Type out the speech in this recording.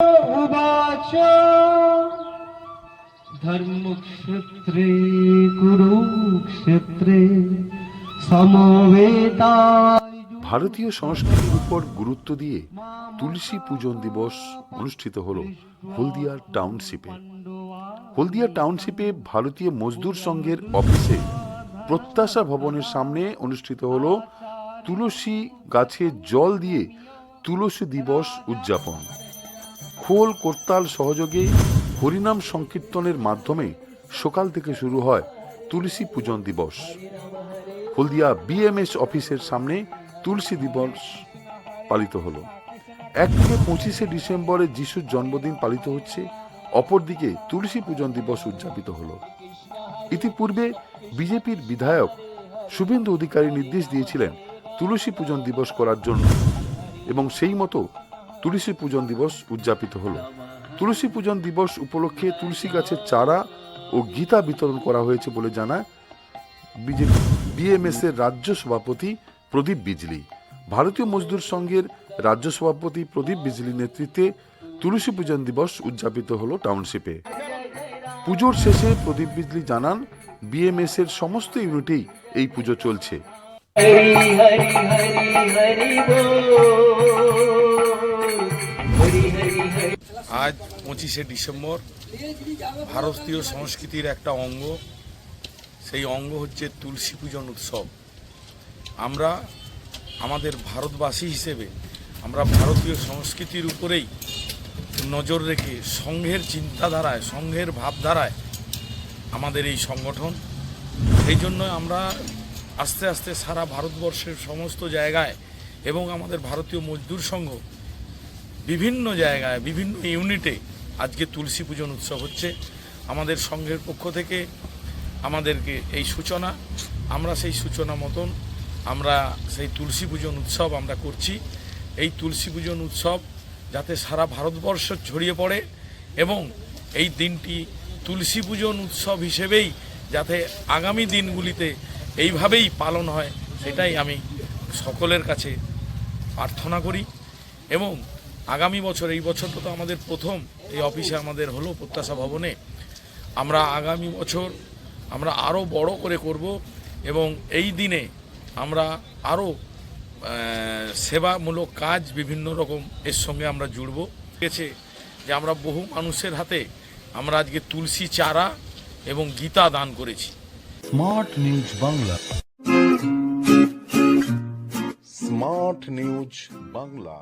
उवाच धर्मक्षेत्रे कुरुक्षेत्रे समवेताय ভারতীয় সংস্কৃতির উপর গুরুত্ব দিয়ে তুলসী পূজন দিবস অনুষ্ঠিত হল হলদিয়ার টাউনশিপে হলদিয়া টাউনশিপে ভারতীয় মজদুর সংঘের অফিসে প্রত্যাশা ভবনের সামনে অনুষ্ঠিত হল তুলসী গাছে জল দিয়ে তুলসী দিবস উদযাপন খোল করতাল সহযোগে হরিনাম সংকীর্তনের মাধ্যমে সকাল থেকে শুরু হয় তুলসী পূজন দিবস। হলদিয়া বিএমএস অফিসের সামনে তুলসী দিবস পালিত হলো। একদিকে পঁচিশে ডিসেম্বরে যিশুর জন্মদিন পালিত হচ্ছে, অপরদিকে তুলসী পূজন দিবস উদযাপিত হলো। ইতিপূর্বে বিজেপির বিধায়ক শুভেন্দু অধিকারী নির্দেশ দিয়েছিলেন তুলসী পূজন দিবস করার জন্য এবং সেই মতো তুলসী পূজন দিবস উদযাপিত হল। তুলসী পূজন দিবস উপলক্ষে তুলসী গাছের চারা ও গীতা বিতরণ করা হয়েছে বলে জানায় বিএমএস এর রাজ্য সভাপতি প্রদীপ বিজলি। ভারতীয় মজদুর সংঘের রাজ্য সভাপতি প্রদীপ বিজলি নেতৃত্বে তুলসী পূজন দিবস উদযাপিত হল টাউনশিপে। পুজোর শেষে প্রদীপ বিজলি জানান বিএমএস এর সমস্ত ইউনিটেই এই পুজো চলছে। হরি হরি হরি হরি আজ পঁচিশে ডিসেম্বর ভারতীয় সংস্কৃতির একটা অঙ্গ। সেই অঙ্গ হচ্ছে তুলসী পূজন উৎসব। আমরা আমাদের ভারতবাসী হিসেবে আমরা ভারতীয় সংস্কৃতির উপরেই নজর রেখে সংঘের চিন্তাধারায়, সংঘের ভাবধারায় আমাদের এই সংগঠন। সেই জন্য আমরা আস্তে আস্তে সারা ভারতবর্ষের সমস্ত জায়গায় এবং আমাদের ভারতীয় মজদুর সংঘ বিভিন্ন জায়গায়, বিভিন্ন ইউনিটে আজকে তুলসী পূজন উৎসব হচ্ছে। আমাদের সংঘের পক্ষ থেকে আমাদেরকে এই সূচনা, আমরা সেই সূচনা মতন আমরা সেই তুলসী পূজন উৎসব আমরা করছি। এই তুলসী পূজন উৎসব যাতে সারা ভারতবর্ষ ছড়িয়ে পড়ে এবং এই দিনটি তুলসী পূজন উৎসব হিসেবেই যাতে আগামী দিনগুলিতে এইভাবেই পালন হয়, সেটাই আমি সকলের কাছে প্রার্থনা করি। এবং আগামী বছর, এই বছর তো আমাদের প্রথম, এই অফিসে আমাদের হলো প্রত্যাশা ভবনে। আমরা আগামী বছর আমরা আরও বড় করে করব এবং এই দিনে আমরা আরও সেবামূলক কাজ বিভিন্ন রকম এর সঙ্গে আমরা জুড়ব। গেছে যে আমরা বহু মানুষের হাতে আমরা আজকে তুলসী চারা এবং গীতা দান করেছি। Smart news Bangla. Smart news Bangla.